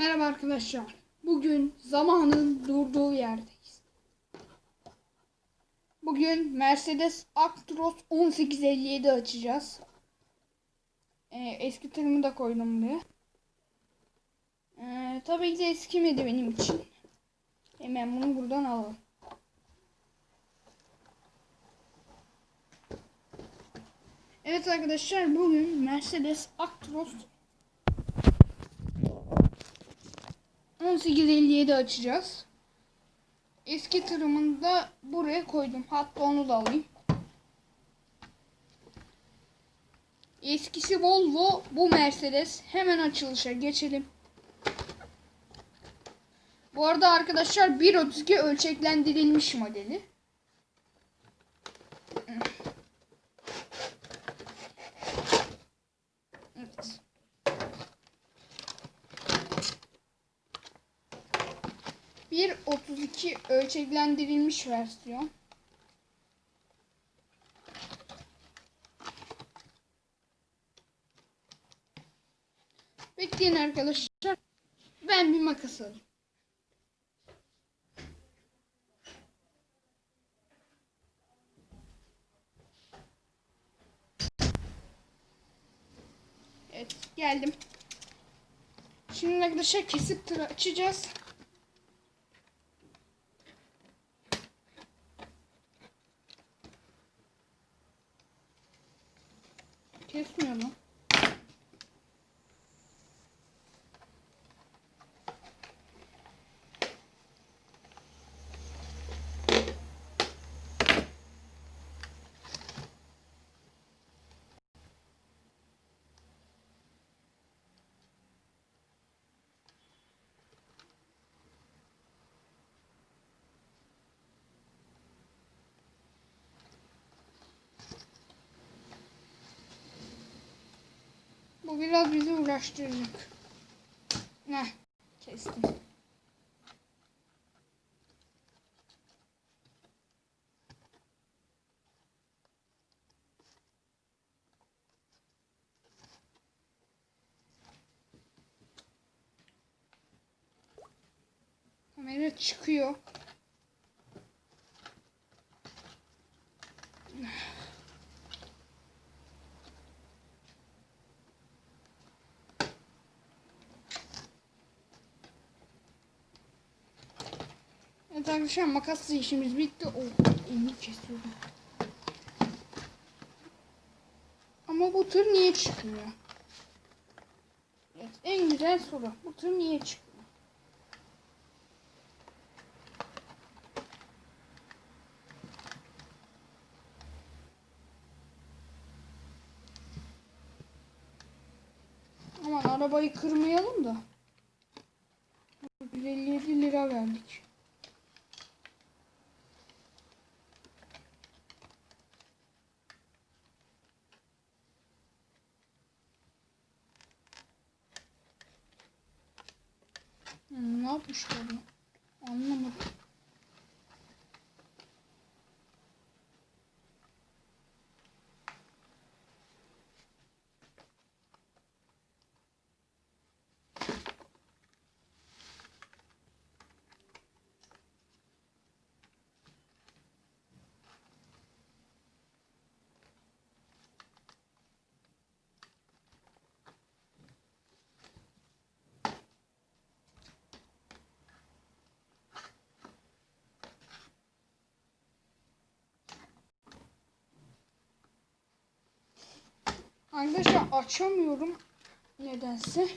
Merhaba arkadaşlar. Bugün zamanın durduğu yerdeyiz. Bugün Mercedes Actros 1857 açacağız. Ee, eski tırımı da koydum buraya. Ee, tabii ki de eskimedi benim için. Hemen bunu buradan alalım. Evet arkadaşlar bugün Mercedes Actros 1857 açacağız. Eski tırımını da buraya koydum. Hatta onu da alayım. Eskisi Volvo, bu Mercedes. Hemen açılışa geçelim. Bu arada arkadaşlar 1.32 ölçeklendirilmiş modeli. 1.32 ölçeklendirilmiş versiyon. Bekleyin arkadaşlar. Ben bir makas alayım. Evet geldim. Şimdi arkadaşlar kesip açacağız. Kesmiyor mu? Bu biraz bizi uğraştıracak. Ne? Kestim. Kamera çıkıyor. Arkadaşlar makasla işimiz bitti. O elini kesiyordum. Ama bu tır niye çıkmıyor? Evet en güzel soru. Bu tır niye çıkmıyor? Aman arabayı kırmayalım da. 157 lira verdik. Ne yapmışlar ya? Anlamadım. Arkadaşlar açamıyorum nedense.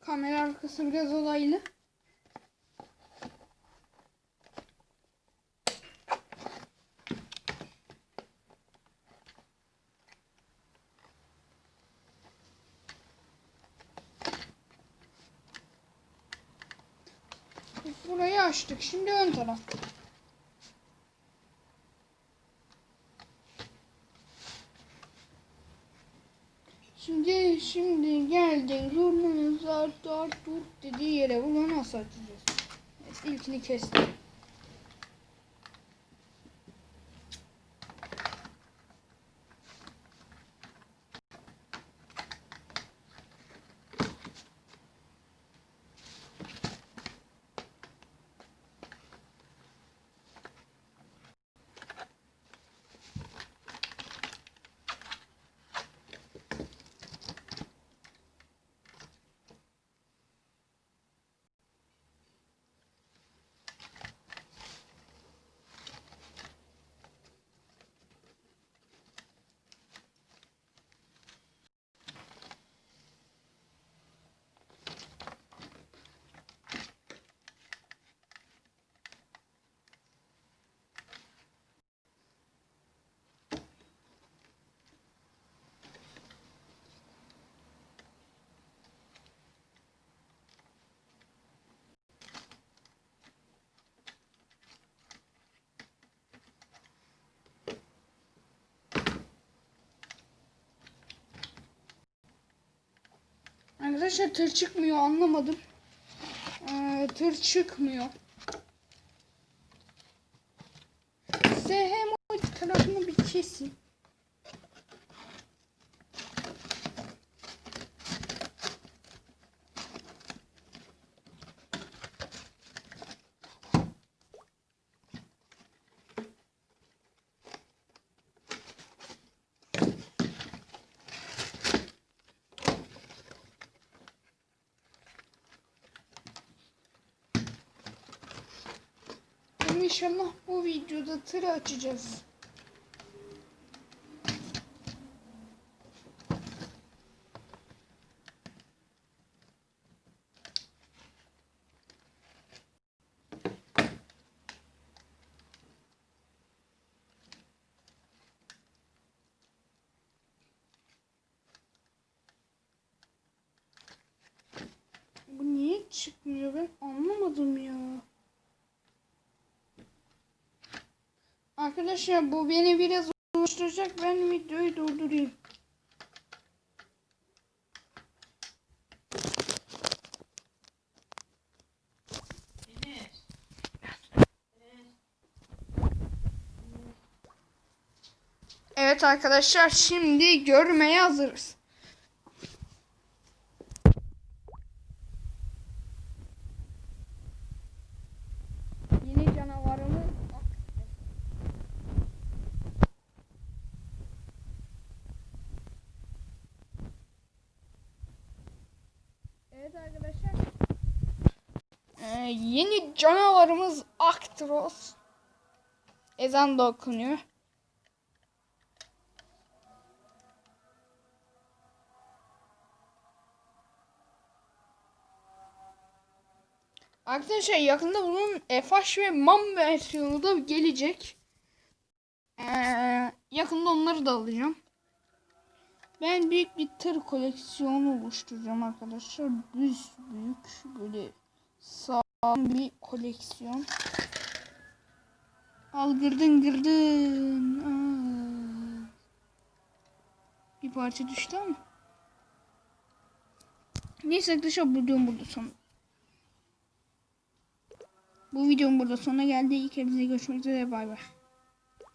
Kamera arkası biraz olaylı. açtık. Şimdi ön taraf. Şimdi şimdi geldik. Zurnanın zar zar dur dediği yere bunu nasıl açacağız? Evet, ilkini kestim. Arkadaşlar tır çıkmıyor anlamadım. Ee, tır çıkmıyor. Size hem o tarafını bir kesin. Ama inşallah bu videoda tır açacağız. Niye çıkmıyor ben anlamadım ya. Arkadaşlar bu beni biraz uğraştıracak. Ben videoyu durdurayım. Evet arkadaşlar şimdi görmeye hazırız. Yeni canavarımı Evet arkadaşlar. Ee, yeni canavarımız Aktros. Ezan da okunuyor. Arkadaşlar yakında bunun FH ve MAM versiyonu da gelecek. Ee, yakında onları da alacağım. Ben büyük bir tır koleksiyonu oluşturacağım arkadaşlar. Düz büyük böyle sağlam bir koleksiyon. Al gırdın gırdın. Aa. Bir parça düştü ama. Neyse arkadaşlar bu videom burada son. Bu videom burada sona geldi. İlk hepinize görüşmek üzere. Bay bay.